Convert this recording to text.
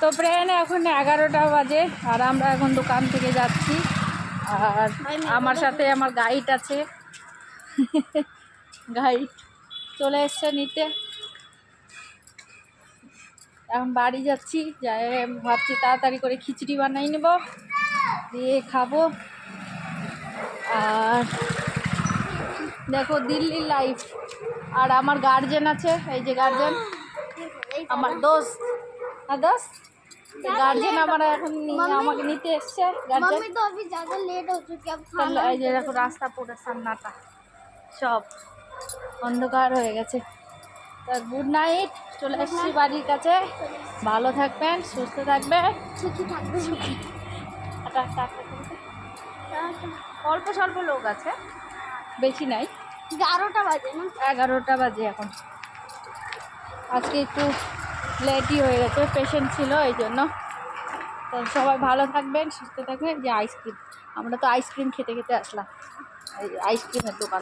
তো ফ্রেন্ড এখন এগারোটা বাজে আর আমরা এখন দোকান থেকে যাচ্ছি। আর আমার সাথে আমার গাইড আছে। গাইড চলে এসছে নিতে। এখন বাড়ি যাচ্ছি যাই ভাবছি তাড়াতাড়ি করে খিচড়ি বানাই নেব দিয়ে খাব। আর দেখো দিল্লির লাইফ আর আমার গার্জেন আছে এই যে গার্জেন আমার দোস্ত। আর দোস্ত গার্জেন আমার এখন নি- मम्मी- আমাকে নিতে এসছে গার্জেন मम्मी तो अभी ज्यादा लेट हो चुकी है अब তাহলে खाना এই যে দেখো রাস্তা পুরো সান্নাটা সব অন্ধকার হয়ে গেছে তা গুড নাইট চলে এসেছি বাড়ির কাছে ভালো থাকবেন সুস্থ থাকবেন সুখী থাকবে সুখী টাটা, টাটা, টাটা। অল্প স্বল্প লোক আছে বেশি নাই এগারোটা বাজে না এগারোটা বাজে এখন আজকে একটু লেটই হয়ে গেছে পেশেন্ট ছিল এই জন্য। তো সবাই ভালো থাকবেন, সুস্থ থাকবেন। যে আইসক্রিম আমরা তো আইসক্রিম খেতে খেতে আসলাম। আইসক্রিমের দোকান।